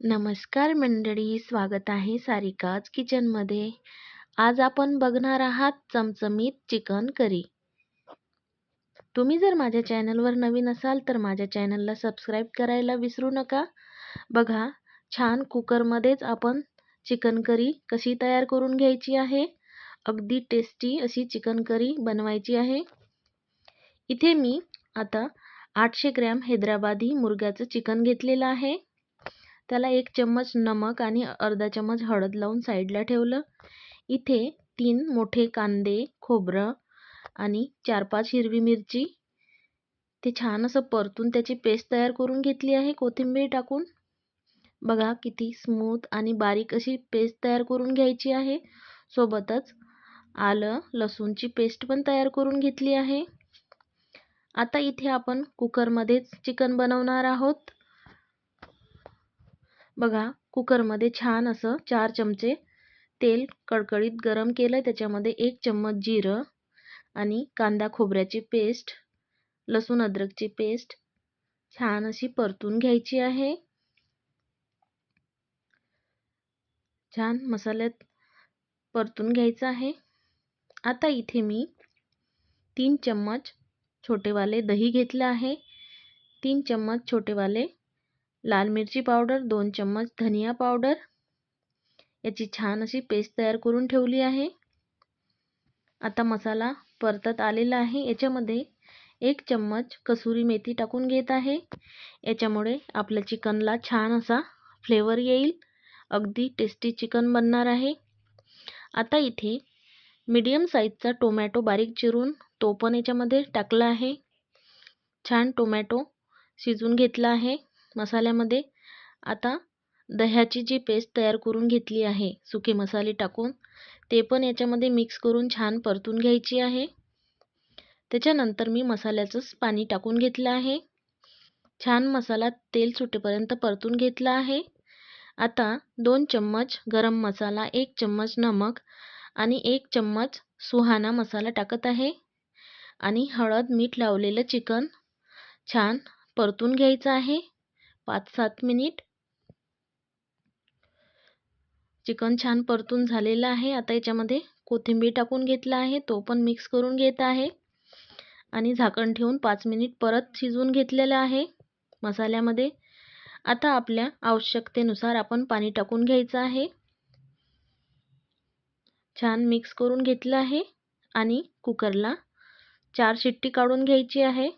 नमस्कार मंडळी स्वागत आहे सारिकाज किचनमध्ये. आज आपण बघणार आहात चमचमीत चिकन करी. तुम्ही जर माझ्या चॅनलवर नवीन असाल तर माझ्या चॅनलला सबस्क्राईब करायला विसरू नका. बघा छान कुकरमध्येच आपण चिकन करी कशी तयार करून घ्यायची आहे. अगदी टेस्टी अशी चिकन करी बनवायची आहे. इथे मी आता आठशे ग्रॅम हैदराबादी मुर्ग्याचं चिकन घेतलेलं आहे. त्याला एक चम्मच नमक आणि अर्धा चम्मच हळद लावून साईडला ठेवलं. इथे तीन मोठे कांदे खोबरं आणि चार पाच हिरवी मिरची. ते छान असं परतून त्याची पेस्ट तयार करून घेतली आहे कोथिंबीर टाकून. बघा किती स्मूथ आणि बारीक अशी पेस्ट तयार करून घ्यायची आहे. सोबतच आलं लसूणची पेस्ट पण तयार करून घेतली आहे. आता इथे आपण कुकरमध्येच चिकन बनवणार आहोत. बघा कुकरमध्ये छान असं चार चमचे तेल कडकडीत गरम केलं त्याच्यामध्ये एक चम्मच जिरं आणि कांदा खोबऱ्याची पेस्ट लसूण अद्रकची पेस्ट छान अशी परतून घ्यायची आहे. छान मसाल्यात परतून घ्यायचं आहे. आता इथे मी तीन चम्मच छोटेवाले दही घेतलं आहे. तीन चम्मच छोटेवाले लाल मिरची पावडर दोन चम्मच धनिया पावडर. याची छान अशी पेस्ट तयार करून ठेवली आहे. आता मसाला परतत आलेला आहे. याच्यामध्ये एक चम्मच कसुरी मेथी टाकून घेत आहे. याच्यामुळे आपल्या चिकनला छान असा फ्लेवर येईल. अगदी टेस्टी चिकन बनणार आहे. आता इथे मीडियम साईजचा टोमॅटो बारीक चिरून तो पण याच्यामध्ये टाकला आहे. छान टोमॅटो शिजून घेतला आहे. मसाल्यामध्ये आता दह्याची जी पेस्ट तयार करून घेतली आहे सुके मसाले टाकून ते पण याच्यामध्ये मिक्स करून छान परतून घ्यायची आहे. त्याच्यानंतर मी मसाल्याचंच पाणी टाकून घेतलं आहे. छान मसाला तेल सुटेपर्यंत परतून घेतला आहे. आता दोन चम्मच गरम मसाला एक चम्मच नमक आणि एक चम्मच सुहाना मसाला टाकत आहे. आणि हळद मीठ लावलेलं चिकन छान परतून घ्यायचं आहे. पाच सात मिनिट. चिकन छान परतून झालेलं आहे. आता याच्यामध्ये कोथिंबीर टाकून घेतला आहे. तो पण मिक्स करून घेत आहे. आणि झाकण ठेवून पाच मिनिट परत शिजवून घेतलेलं आहे मसाल्यामध्ये. आता आपल्या आवश्यकतेनुसार आपण पाणी टाकून घ्यायचं आहे. छान मिक्स करून घेतलं आहे. आणि कुकरला चार शिट्टी काढून घ्यायची आहे.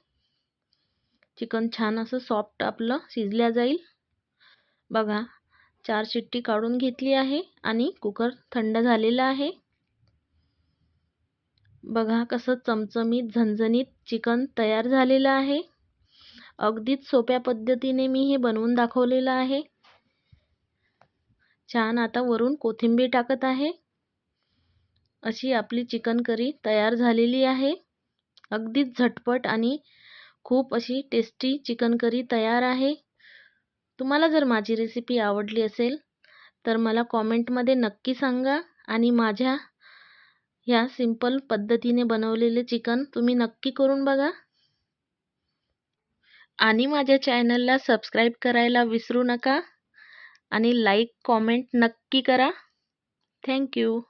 चिकन छान असं सॉफ्ट आपलं शिजल्या जाईल. बघा चार शिट्टी काढून घेतली आहे आणि कुकर थंड झालेला आहे. बघा कसं चमचमीत झणझणीत चिकन तयार झालेलं आहे. अगदीच सोप्या पद्धतीने मी हे बनवून दाखवलेलं आहे. छान आता वरून कोथिंबीर टाकत आहे. अशी आपली चिकन करी तयार झालेली आहे. अगदीच झटपट आणि खूप अशी टेस्टी चिकन करी तयार आहे. तुम्हाला जर माझी रेसिपी आवडली असेल तर मला कॉमेंटमध्ये नक्की सांगा आणि माझ्या ह्या सिंपल पद्धतीने बनवलेले चिकन तुम्ही नक्की करून बघा. आणि माझ्या चॅनलला सबस्क्राईब करायला विसरू नका आणि लाईक कॉमेंट नक्की करा. थँक्यू